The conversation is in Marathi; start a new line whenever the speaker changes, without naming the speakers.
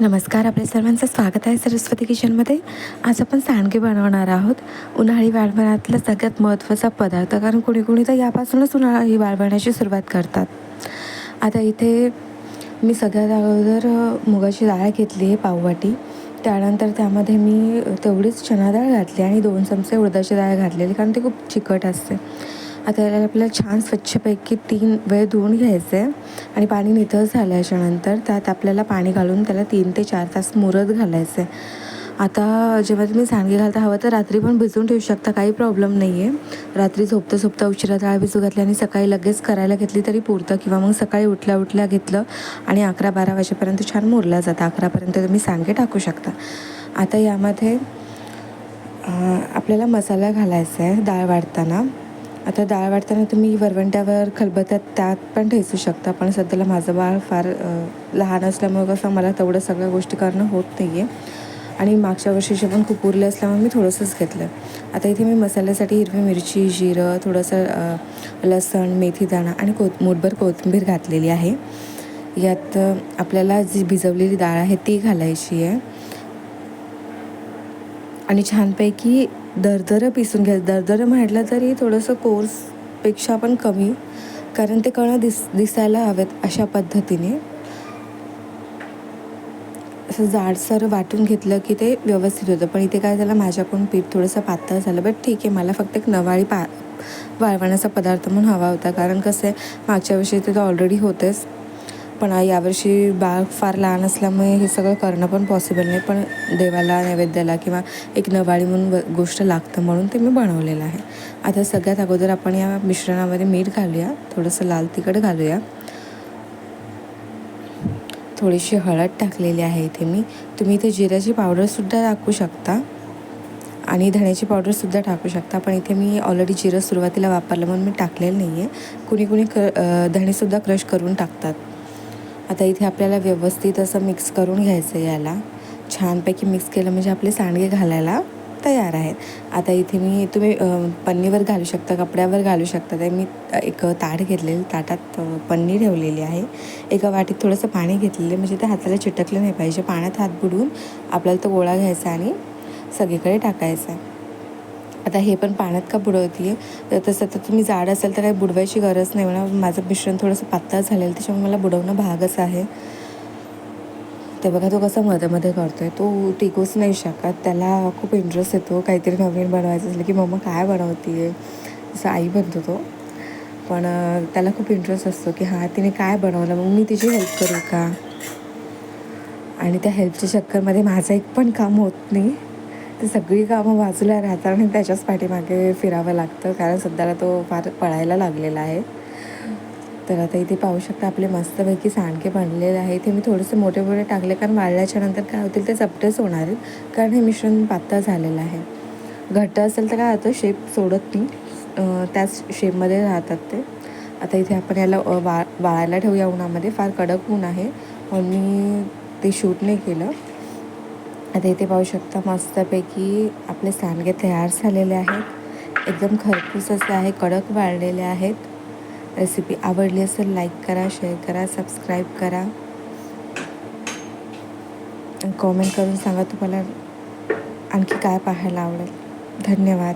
नमस्कार आपल्या सर्वांचं स्वागत आहे सरस्वती किचनमध्ये. आज आपण सांडगे बनवणार आहोत. उन्हाळी वाळवणातला सगळ्यात महत्त्वाचा पदार्थ कारण कोणी कुणी तर यापासूनच उन्हाळी वाळवण्याची सुरुवात करतात. आता इथे मी सगळ्यात अगोदर मुगाची डाळ घेतली आहे पाववाटी त्यानंतर त्यामध्ये मी तेवढीच चणा डाळ घातली आणि दोन चमचे उडदाची डाळ घातलेली कारण ती खूप चिकट असते. आता याला आपल्याला छान स्वच्छपैकी तीन वेळ धुवून घ्यायचं आहे आणि पाणी निथळ झाल्याच्यानंतर त्यात आपल्याला पाणी घालून त्याला तीन ते चार तास मुरत घालायचं आहे आता जेव्हा तुम्ही सांडगे घालता हवं तर रात्री पण भिजवून ठेवू शकता काही प्रॉब्लेम नाही आहे रात्री झोपता झोपता उशिरा डाळ भिजू घातली आणि सकाळी लगेच करायला घेतली तरी पुरतं किंवा मग सकाळी उठल्या उठल्या घेतलं आणि अकरा बारा वाजेपर्यंत छान मुरला जातं. अकरापर्यंत तुम्ही सांगे टाकू शकता. आता यामध्ये आपल्याला मसाला घालायचा आहे डाळ वाढताना. आता डाळ वाढताना तुम्ही वरवंट्यावर खलबत्यात त्यात पण ठेचू शकता पण सध्याला माझं बाळ फार लहान असल्यामुळे कसं मला तेवढं सगळ्या गोष्टी करणं होत नाही आहे आणि मागच्या वर्षीचे पण खूप उरले असल्यामुळे मी थोडंसंच घेतलं. आता इथे मी मसाल्यासाठी हिरवी मिरची जिरं थोडंसं अं, लसण मेथीदाणा आणि कोथ मोठभर कोथिंबीर घातलेली आहे. यात आपल्याला जी भिजवलेली डाळ आहे ती घालायची आहे. आणि छानपैकी दरदरं पिसून घ्या दरदरं म्हटलं तरी थोडंसं कोर्सपेक्षा पण कमी कारण ते कणं दिस दिसायला हवेत अशा पद्धतीने. असं जाडसर वाटून घेतलं की ते व्यवस्थित होतं. पण इथे काय झालं माझ्याकडून पीठ थोडंसं पातळ झालं. बट ठीक आहे मला फक्त एक नवाळी पा वाळवण्याचा पदार्थ म्हणून हवा होता. कारण कसं आहे मागच्या वर्षी ते तर ऑलरेडी होतेच. पण यावर्षी बाग फार लहान असल्यामुळे हे सगळं करणं पण पॉसिबल नाही. पण देवाला नैवेद्याला किंवा एक नवाळी म्हणून गोष्ट लागतं म्हणून ते मी बनवलेलं आहे. आता सगळ्यात अगोदर आपण या मिश्रणामध्ये मीठ घालूया. थोडंसं लाल तिखट घालूया. थोडीशी हळद टाकलेली आहे इथे मी. तुम्ही इथे जिऱ्याची पावडरसुद्धा टाकू शकता. आणि धण्याची पावडरसुद्धा टाकू शकता. पण इथे मी ऑलरेडी जिरं सुरुवातीला वापरलं म्हणून मी टाकलेलं नाही आहे कुणी कुणी क धणेसुद्धा क्रश करून टाकतात. आता इथे आपल्याला व्यवस्थित असं मिक्स करून घ्यायचं आहे याला. छानपैकी मिक्स केलं म्हणजे आपले सांडगे घालायला तयार आहेत. आता इथे मी तुम्ही पन्नीवर घालू शकता कपड्यावर घालू शकता. तर मी एक ताट घेतलेलं ताटात पन्नी ठेवलेली आहे. एका वाटीत थोडंसं पाणी घेतलेलं म्हणजे ते हाताला चिटकलं नाही पाहिजे. पाण्यात हात बुडवून आपल्याला तो गोळा घ्यायचा आणि सगळीकडे टाकायचा आहे. आता हे पण पाण्यात का बुडवते तर तसं तर तुम्ही जाड असेल तर काही बुडवायची गरज नाही म्हणा. माझं मिश्रण थोडंसं पातळ झालेलं त्याच्यामुळे मला बुडवणं भागच आहे. ते बघा तो कसा मध्ये मध्ये आहे तो टिकूच नाही शकत. त्याला खूप इंटरेस्ट येतो. काहीतरी नवीन बनवायचं असलं की मम्मा काय बनवते असं आई बनतो तो. पण त्याला खूप इंटरेस्ट असतो की हां तिने काय बनवलं? मग मी तिची हेल्प करू का? आणि त्या हेल्पच्या चक्करमध्ये माझं एक पण काम होत नाही. ते सगळी कामं बाजूला राहतात आणि त्याच्याच पाठीमागे फिरावं लागतं कारण सध्याला तो फार पळायला लागलेला आहे. तर आता इथे पाहू शकता आपले मस्तपैकी सांडके बनलेले आहे ते मी थोडेसे मोठे मोठे टाकले कारण वाळल्याच्या नंतर काय होतील ते चपटेच होणार आहेत कारण हे मिश्रण पातळ झालेलं आहे. घट्ट असेल तर काय होतं शेप सोडत नाही. त्याच शेपमध्ये राहतात ते. आता इथे आपण याला वा वाळायला ठेवूया उन्हामध्ये. फार कडक ऊन आहे. म्हणून मी ते शूट नाही केलं. आता इथे पाहू शकता मस्तपैकी आपले सांडगे तयार झालेले आहेत. एकदम खरपूस असे आहे कडक वाळलेले आहेत. रेसिपी आवडली असेल लाईक करा शेअर करा सबस्क्राईब करा. कॉमेंट करून सांगा तुम्हाला आणखी काय पाहायला आवडेल. धन्यवाद.